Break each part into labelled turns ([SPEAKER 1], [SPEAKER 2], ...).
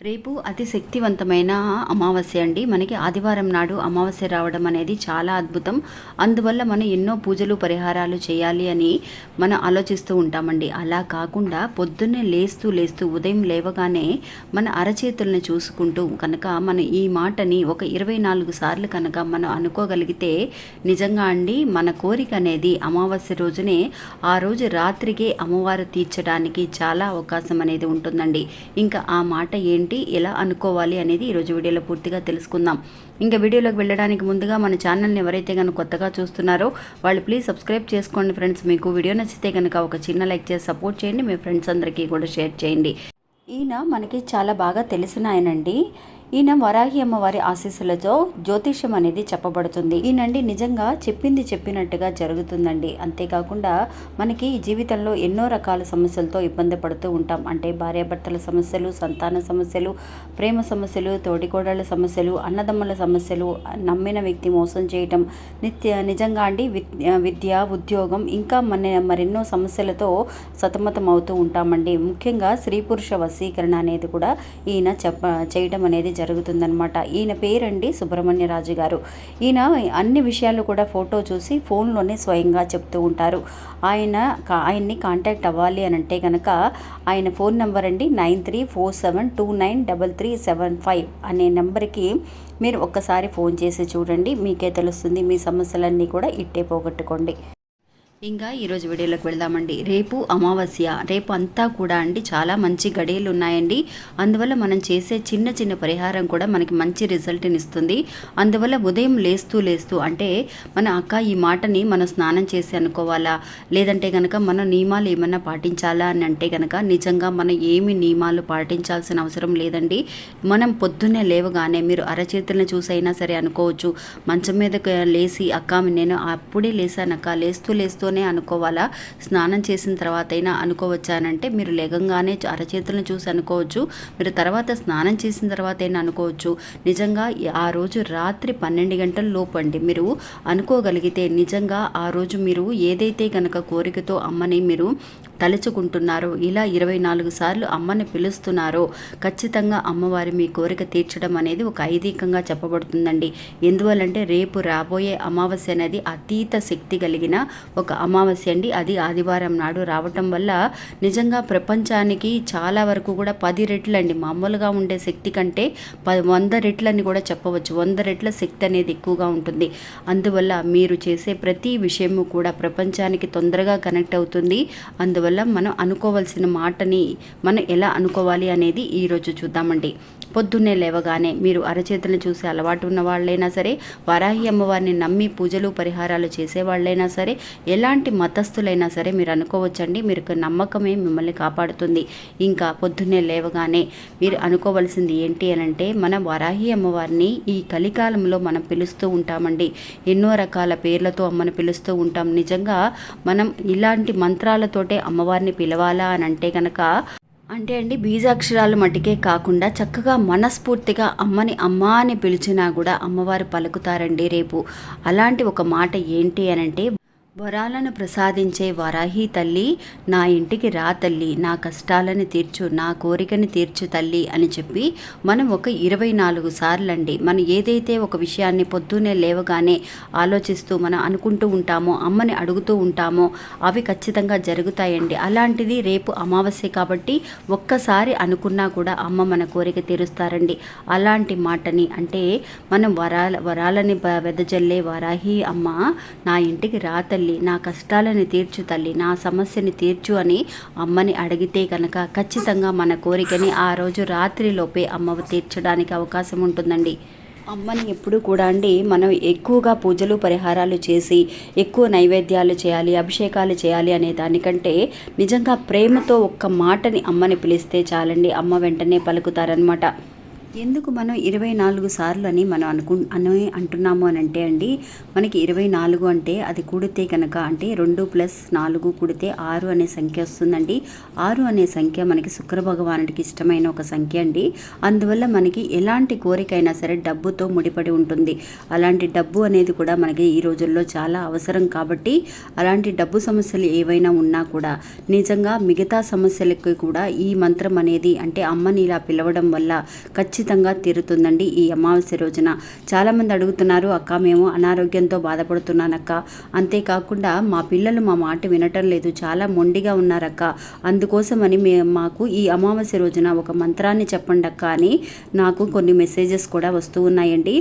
[SPEAKER 1] రేపు అతి శక్తివంతమైన అమావాస్య అండి. మనకి ఆదివారం నాడు అమావాస్య రావడం అనేది చాలా అద్భుతం. అందువల్ల మనం ఎన్నో పూజలు పరిహారాలు చేయాలి అని మనం ఆలోచిస్తూ ఉంటామండి. అలా కాకుండా పొద్దున్నే లేస్తూ లేస్తూ ఉదయం లేవగానే మన అరచేతులను చూసుకుంటూ కనుక మన ఈ మాటని ఒక ఇరవై నాలుగు సార్లు కనుక మనం అనుకోగలిగితే నిజంగా అండి మన కోరిక అనేది అమావాస్య రోజునే ఆ రోజు రాత్రికే అమ్మవారు తీర్చడానికి చాలా అవకాశం అనేది ఉంటుందండి. ఇంకా ఆ మాట ఏంటి ఎలా అనుకోవాలి అనేది ఈరోజు వీడియోలో పూర్తిగా తెలుసుకుందాం. ఇంకా వీడియోలోకి వెళ్ళడానికి ముందుగా మన ఛానల్ని ఎవరైతే కనుక కొత్తగా చూస్తున్నారో వాళ్ళు ప్లీజ్ సబ్స్క్రైబ్ చేసుకోండి ఫ్రెండ్స్. మీకు వీడియో నచ్చితే కనుక ఒక చిన్న లైక్ చేసి సపోర్ట్ చేయండి. మీ ఫ్రెండ్స్ అందరికీ కూడా షేర్ చేయండి. ఈయన మనకి చాలా బాగా తెలిసిన ఆయనండి. ఈయన వరాహి అమ్మవారి ఆశీస్సులతో జ్యోతిష్యం అనేది చెప్పబడుతుంది ఈయనండి నిజంగా చెప్పింది చెప్పినట్టుగా జరుగుతుందండి. అంతేకాకుండా మనకి జీవితంలో ఎన్నో రకాల సమస్యలతో ఇబ్బంది పడుతూ ఉంటాం. అంటే భార్యాభర్తల సమస్యలు సంతాన సమస్యలు ప్రేమ సమస్యలు తోడికోడళ్ళ సమస్యలు అన్నదమ్ముల సమస్యలు నమ్మిన వ్యక్తి మోసం చేయటం నిత్య నిజంగా అండి విద్య విద్య ఉద్యోగం ఇంకా మన మరెన్నో సమస్యలతో సతమతం అవుతూ ఉంటామండి. ముఖ్యంగా స్త్రీ పురుష వశీకరణ అనేది కూడా ఈయన చెప్ప చేయడం అనేది జరుగుతుందనమాట ఈయన పేరండి సుబ్రహ్మణ్యరాజు గారు. ఈయన అన్ని విషయాలు కూడా ఫోటో చూసి ఫోన్లోనే స్వయంగా చెప్తూ ఉంటారు. ఆయన కా- ఆయన్ని కాంటాక్ట్ అవ్వాలి అని అంటే కనుక ఆయన ఫోన్ నెంబర్ అండి nine three four seven two nine double three seven five అనే నెంబర్కి మీరు ఒక్కసారి ఫోన్ చేసి చూడండి. మీకే తెలుస్తుంది మీ సమస్యలన్నీ కూడా ఇట్టే పోగొట్టుకోండి. ఇంకా ఈరోజు వీడియోలోకి వెళ్దామండి. రేపు అమావాస్య. రేపు అంతా కూడా అండి చాలా మంచి గడియలు ఉన్నాయండి అందువల్ల మనం చేసే చిన్న చిన్న పరిహారం కూడా మనకి మంచి రిజల్ట్ని ఇస్తుంది. అందువల్ల ఉదయం లేస్తూ లేస్తూ అంటే మన అక్క ఈ మాటని మనం స్నానం చేసి అనుకోవాలా? లేదంటే కనుక మన నియమాలు ఏమైనా పాటించాలా అని అంటే కనుక నిజంగా మనం ఏమి నియమాలు పాటించాల్సిన అవసరం లేదండి. మనం పొద్దున్నే లేవగానే మీరు అరచేతులను చూసైనా సరే అనుకోవచ్చు. మంచం మీద లేచి అక్క నేను అప్పుడే లేసానక్క లేస్తూ లేస్తూనే అనుకోవాలా? స్నానం చేసిన తర్వాత అయినా అనుకోవచ్చానంటే మీరు లేగంగానే అరచేతులను చూసి అనుకోవచ్చు. మీరు తర్వాత స్నానం చేసిన తర్వాత అయినా అనుకోవచ్చు. నిజంగా ఆ రోజు రాత్రి పన్నెండు గంటల లోపు అండి మీరు అనుకోగలిగితే నిజంగా ఆ రోజు మీరు ఏదైతే కనుక కోరికతో అమ్మని మీరు తలుచుకుంటున్నారో. ఇలా ఇరవై నాలుగు సార్లు అమ్మని పిలుస్తున్నారో. ఖచ్చితంగా అమ్మవారి మీ కోరిక తీర్చడం అనేది ఒక ఐదీకంగా చెప్పబడుతుందండి. ఎందువల్లంటే రేపు రాబోయే అమావాస్య అనేది అతీత శక్తి కలిగిన ఒక అమావాస్య అండి. అది ఆదివారం నాడు రావటం వల్ల నిజంగా ప్రపంచానికి చాలా వరకు కూడా పది రెట్లండి మామూలుగా ఉండే శక్తి కంటే ప వంద రెట్లని కూడా చెప్పవచ్చు. వంద రెట్ల శక్తి అనేది ఎక్కువగా ఉంటుంది. అందువల్ల మీరు చేసే ప్రతి విషయము కూడా ప్రపంచానికి తొందరగా కనెక్ట్ అవుతుంది. అందువల్ల మనం అనుకోవాల్సిన మాటని మనం ఎలా అనుకోవాలి అనేది ఈరోజు చూద్దామండి. పొద్దున్నే లేవగానే మీరు అరచేతులను చూసే అలవాటు ఉన్న వాళ్ళైనా సరే వరాహి అమ్మవారిని నమ్మి పూజలు పరిహారాలు చేసే వాళ్ళైనా సరే ఎలాంటి మతస్థులైనా సరే మీరు అనుకోవచ్చండి. మీరు నమ్మకమే మిమ్మల్ని కాపాడుతుంది. ఇంకా పొద్దున్నే లేవగానే మీరు అనుకోవాల్సింది ఏంటి అని అంటే మన వరాహి అమ్మవారిని ఈ కలికాలంలో మనం పిలుస్తూ ఉంటామండి. ఎన్నో రకాల పేర్లతో అమ్మను పిలుస్తూ ఉంటాం. నిజంగా మనం ఇలాంటి మంత్రాలతోటే అమ్మవారిని పిలవాలా అని అంటే కనుక అంటే అండి బీజాక్షరాలు మటుకే కాకుండా చక్కగా మనస్ఫూర్తిగా అమ్మని అమ్మ అని పిలిచినా కూడా అమ్మవారు పలుకుతారండి రేపు. అలాంటి ఒక మాట ఏంటి అని అంటే వరాలను ప్రసాదించే వరాహి తల్లి నా ఇంటికి రా తల్లి నా కష్టాలని తీర్చు నా కోరికని తీర్చు తల్లి అని చెప్పి మనం ఒక ఇరవై నాలుగు సార్లు అండి మనం ఏదైతే ఒక విషయాన్ని పొద్దున్నే లేవగానే ఆలోచిస్తూ మనం అనుకుంటూ ఉంటామో అమ్మని అడుగుతూ ఉంటామో అవి ఖచ్చితంగా జరుగుతాయండి. అలాంటిది రేపు అమావాస్య కాబట్టి ఒక్కసారి అనుకున్నా కూడా అమ్మ మన కోరిక తీరుస్తారండి. అలాంటి మాటని అంటే మనం వరాల వరాలని వెదజల్లే వరాహి అమ్మ నా ఇంటికి రా తల్లి నా కష్టాలను తీర్చు తల్లి నా సమస్యని తీర్చు అని అమ్మని అడిగితే కనుక ఖచ్చితంగా మన కోరికని ఆ రోజు రాత్రిలోపే అమ్మ తీర్చడానికి అవకాశం ఉంటుందండి. అమ్మని ఎప్పుడు కూడా అండి మనం ఎక్కువగా పూజలు పరిహారాలు చేసి ఎక్కువ నైవేద్యాలు చేయాలి అభిషేకాలు చేయాలి అనే దానికంటే నిజంగా ప్రేమతో ఒక్క మాటని అమ్మని పిలిస్తే చాలండి. అమ్మ వెంటనే పలుకుతారనమాట ఎందుకు మనం ఇరవై నాలుగు సార్లు అని మనం అనుకు అని అంటున్నాము అని అంటే అండి మనకి ఇరవై నాలుగు అంటే అది కూడితే కనుక అంటే రెండు ప్లస్ నాలుగు కూడితే ఆరు అనే సంఖ్య వస్తుందండి. ఆరు అనే సంఖ్య మనకి శుక్ర భగవానుడికి ఇష్టమైన ఒక సంఖ్య అండి. అందువల్ల మనకి ఎలాంటి కోరికైనా సరే డబ్బుతో ముడిపడి ఉంటుంది. అలాంటి డబ్బు అనేది కూడా మనకి ఈ రోజుల్లో చాలా అవసరం కాబట్టి అలాంటి డబ్బు సమస్యలు ఏవైనా ఉన్నా కూడా నిజంగా మిగతా సమస్యలకి కూడా ఈ మంత్రం అనేది అంటే అమ్మని ఇలా పిలవడం వల్ల ఖచ్చితంగా ఖచ్చితంగా తీరుతుందండి ఈ అమావాస్య రోజున. చాలామంది అడుగుతున్నారు అక్క మేము అనారోగ్యంతో బాధపడుతున్నానక్క. అంతేకాకుండా మా పిల్లలు మా మాట వినటం లేదు చాలా మొండిగా ఉన్నారక్క. అందుకోసమని మే మాకు ఈ అమావాస్య రోజున ఒక మంత్రాన్ని చెప్పండి అక్క అని నాకు కొన్ని మెసేజెస్ కూడా వస్తూ ఉన్నాయండి.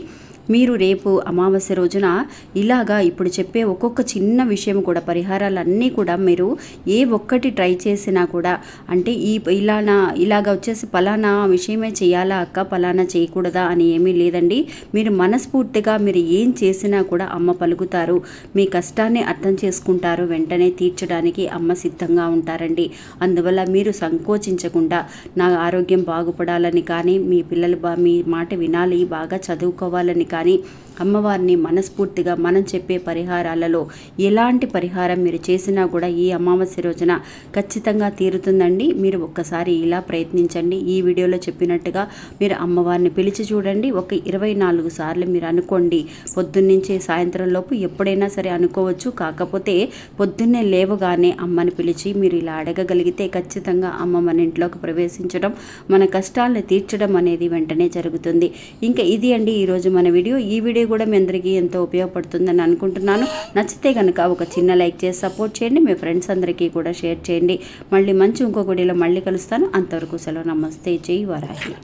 [SPEAKER 1] మీరు రేపు అమావాస్య రోజున ఇలాగా ఇప్పుడు చెప్పే ఒక్కొక్క చిన్న విషయం కూడా పరిహారాలన్నీ కూడా మీరు ఏ ఒక్కటి ట్రై చేసినా కూడా అంటే ఈ ఇలానా ఇలాగ వచ్చేసి పలానా విషయమే చేయాలా అక్క పలానా చేయకూడదా అని ఏమీ లేదండి. మీరు మనస్ఫూర్తిగా మీరు ఏం చేసినా కూడా అమ్మ పలుకుతారు. మీ కష్టాన్ని అర్థం చేసుకుంటారు. వెంటనే తీర్చడానికి అమ్మ సిద్ధంగా ఉంటారండి. అందువల్ల మీరు సంకోచించకుండా నా ఆరోగ్యం బాగుపడాలని కానీ మీ పిల్లలు బా మీ మాట వినాలి బాగా చదువుకోవాలని కానీ కానీ అమ్మవారిని మనస్ఫూర్తిగా మనం చెప్పే పరిహారాలలో ఎలాంటి పరిహారం మీరు చేసినా కూడా ఈ అమావాస్య రోజున ఖచ్చితంగా తీరుతుందండి. మీరు ఒక్కసారి ఇలా ప్రయత్నించండి. ఈ వీడియోలో చెప్పినట్టుగా మీరు అమ్మవారిని పిలిచి చూడండి. ఒక ఇరవై నాలుగు సార్లు మీరు అనుకోండి. పొద్దున్నుంచి సాయంత్రం లోపు ఎప్పుడైనా సరే అనుకోవచ్చు. కాకపోతే పొద్దున్నే లేవగానే అమ్మని పిలిచి మీరు ఇలా అడగగలిగితే ఖచ్చితంగా అమ్మ మన ఇంట్లోకి ప్రవేశించడం మన కష్టాలను తీర్చడం అనేది వెంటనే జరుగుతుంది. ఇంకా ఇది అండి ఈరోజు మన వీడియో. ఈ వీడియో కూడా మీ అందరికీ ఎంతో ఉపయోగపడుతుందని అనుకుంటున్నాను. నచ్చితే కనుక ఒక చిన్న లైక్ చేసి సపోర్ట్ చేయండి. మీ ఫ్రెండ్స్ అందరికీ కూడా షేర్ చేయండి. మళ్ళీ మంచి ఇంకో గుడిలో మళ్ళీ కలుస్తాను. అంతవరకు సెలవు. నమస్తే. జై వరాహి.